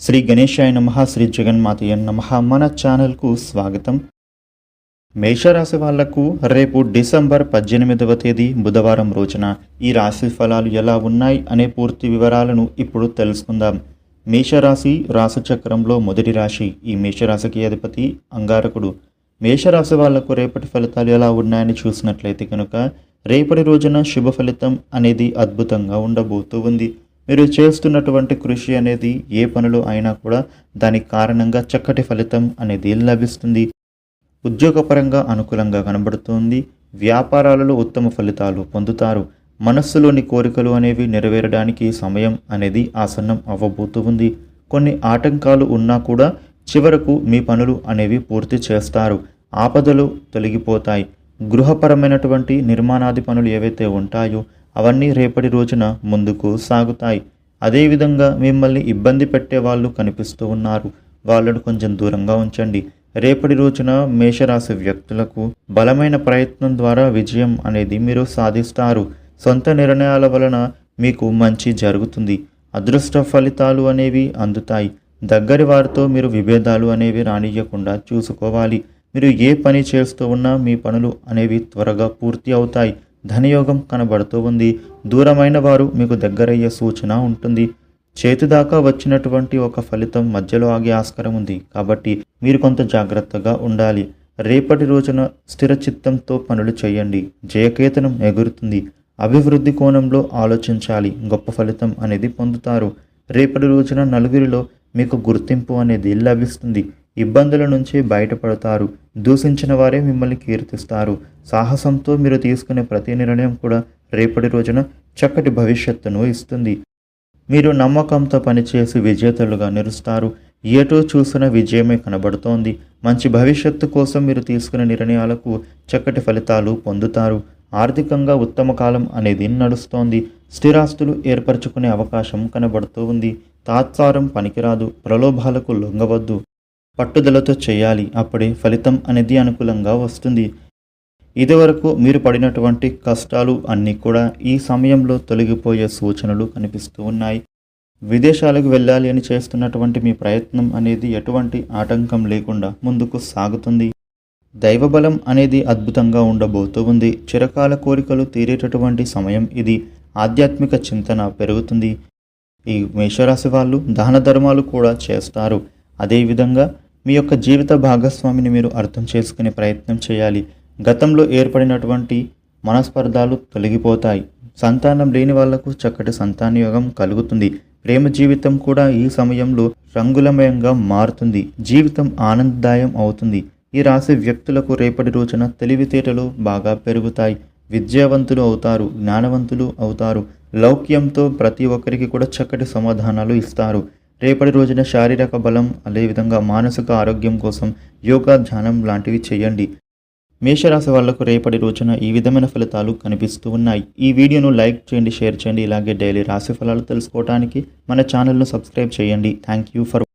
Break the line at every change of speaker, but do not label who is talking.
శ్రీ గణేశాయ నమ శ్రీ జగన్మాతయ్య నమ. మన ఛానల్కు స్వాగతం. మేషరాశి వాళ్ళకు రేపు డిసెంబర్ పద్దెనిమిదవ తేదీ బుధవారం రోజున ఈ రాశి ఫలాలు ఎలా ఉన్నాయి అనే పూర్తి వివరాలను ఇప్పుడు తెలుసుకుందాం. మేషరాశి రాశిచక్రంలో మొదటి రాశి ఈ మేషరాశికి అధిపతి అంగారకుడు. మేషరాశి వాళ్ళకు రేపటి ఫలితాలు ఎలా ఉన్నాయని చూసినట్లయితే కనుక రేపటి రోజున శుభ ఫలితం అనేది అద్భుతంగా ఉండబోతూ ఉంది. మీరు చేస్తున్నటువంటి కృషి అనేది ఏ పనులు అయినా కూడా దానికి కారణంగా చక్కటి ఫలితం అనేది లభిస్తుంది. ఉద్యోగపరంగా అనుకూలంగా కనబడుతుంది. వ్యాపారాలలో ఉత్తమ ఫలితాలు పొందుతారు. మనస్సులోని కోరికలు అనేవి నెరవేరడానికి సమయం అనేది ఆసన్నం అవ్వబోతూ ఉంది. కొన్ని ఆటంకాలు ఉన్నా కూడా చివరకు మీ పనులు అనేవి పూర్తి చేస్తారు. ఆపదలు తొలగిపోతాయి. గృహపరమైనటువంటి నిర్మాణాది పనులు ఏవైతే ఉంటాయో అవన్నీ రేపటి రోజున ముందుకు సాగుతాయి. అదేవిధంగా మిమ్మల్ని ఇబ్బంది పెట్టే వాళ్ళు కనిపిస్తూ ఉన్నారు. వాళ్ళను కొంచెం దూరంగా ఉంచండి. రేపటి రోజున మేషరాశి వ్యక్తులకు బలమైన ప్రయత్నం ద్వారా విజయం అనేది మీరు సాధిస్తారు. సొంత నిర్ణయాల వలన మీకు మంచి జరుగుతుంది. అదృష్ట ఫలితాలు అనేవి అందుతాయి. దగ్గరి వారితో మీరు విభేదాలు అనేవి రానియకుండా చూసుకోవాలి. మీరు ఏ పని చేస్తూ ఉన్నా మీ పనులు అనేవి త్వరగా పూర్తి అవుతాయి. ధనయోగం కనబడుతూ ఉంది. దూరమైన వారు మీకు దగ్గరయ్యే సూచన ఉంటుంది. చేతిదాకా వచ్చినటువంటి ఒక ఫలితం మధ్యలో ఆగే ఆస్కారం ఉంది. కాబట్టి మీరు కొంత జాగ్రత్తగా ఉండాలి. రేపటి రోజున స్థిర చిత్తంతో పనులు చేయండి. జయకేతనం ఎగురుతుంది. అభివృద్ధి కోణంలో ఆలోచించాలి. గొప్ప ఫలితం అనేది పొందుతారు. రేపటి రోజున నలుగురిలో మీకు గుర్తింపు అనేది లభిస్తుంది. ఇబ్బందుల నుంచి బయటపడతారు. దూషించిన వారే మిమ్మల్ని కీర్తిస్తారు. సాహసంతో మీరు తీసుకునే ప్రతి నిర్ణయం కూడా రేపటి రోజున చక్కటి భవిష్యత్తును ఇస్తుంది. మీరు నమ్మకంతో పనిచేసి విజేతలుగా నిలుస్తారు. ఏటో చూసిన విజయమే కనబడుతోంది. మంచి భవిష్యత్తు కోసం మీరు తీసుకునే నిర్ణయాలకు చక్కటి ఫలితాలు పొందుతారు. ఆర్థికంగా ఉత్తమ కాలం అనేది నడుస్తోంది. స్థిరాస్తులు ఏర్పరచుకునే అవకాశం కనబడుతూ ఉంది. తాత్సారం పనికిరాదు. ప్రలోభాలకు లొంగవద్దు. పట్టుదలతో చేయాలి. అప్పుడే ఫలితం అనేది అనుకూలంగా వస్తుంది. ఇదివరకు మీరు పడినటువంటి కష్టాలు అన్నీ కూడా ఈ సమయంలో తొలగిపోయే సూచనలు కనిపిస్తూ ఉన్నాయి. విదేశాలకు వెళ్ళాలి అని చేస్తున్నటువంటి మీ ప్రయత్నం అనేది ఎటువంటి ఆటంకం లేకుండా ముందుకు సాగుతుంది. దైవబలం అనేది అద్భుతంగా ఉండబోతూ ఉంది. చిరకాల కోరికలు తీరేటటువంటి సమయం ఇది. ఆధ్యాత్మిక చింతన పెరుగుతుంది. ఈ మేషరాశి వాళ్ళు దాన ధర్మాలు కూడా చేస్తారు. అదేవిధంగా మీ యొక్క జీవిత భాగస్వామిని మీరు అర్థం చేసుకునే ప్రయత్నం చేయాలి. గతంలో ఏర్పడినటువంటి మనస్పర్ధాలు తొలగిపోతాయి. సంతానం లేని వాళ్ళకు చక్కటి సంతానయోగం కలుగుతుంది. ప్రేమ జీవితం కూడా ఈ సమయంలో రంగులమయంగా మారుతుంది. జీవితం ఆనందదాయం అవుతుంది. ఈ రాశి వ్యక్తులకు రేపటి రోజున తెలివితేటలు బాగా పెరుగుతాయి. విద్యావంతులు అవుతారు జ్ఞానవంతులు అవుతారు. లౌక్యంతో ప్రతి ఒక్కరికి కూడా చక్కటి సమాధానాలు ఇస్తారు. రేపటి రోజున శారీరక బలం అదేవిధంగా మానసిక ఆరోగ్యం కోసం యోగా ధ్యానం లాంటివి చేయండి. మేషరాశి వాళ్ళకు రేపటి రోజున ఈ విధమైన ఫలితాలు కనిపిస్తూ ఉన్నాయి. ఈ వీడియోను లైక్ చేయండి షేర్ చేయండి. ఇలాగే డైలీ రాశి ఫలాలు తెలుసుకోవడానికి మన ఛానల్ను సబ్స్క్రైబ్ చేయండి. Thank you for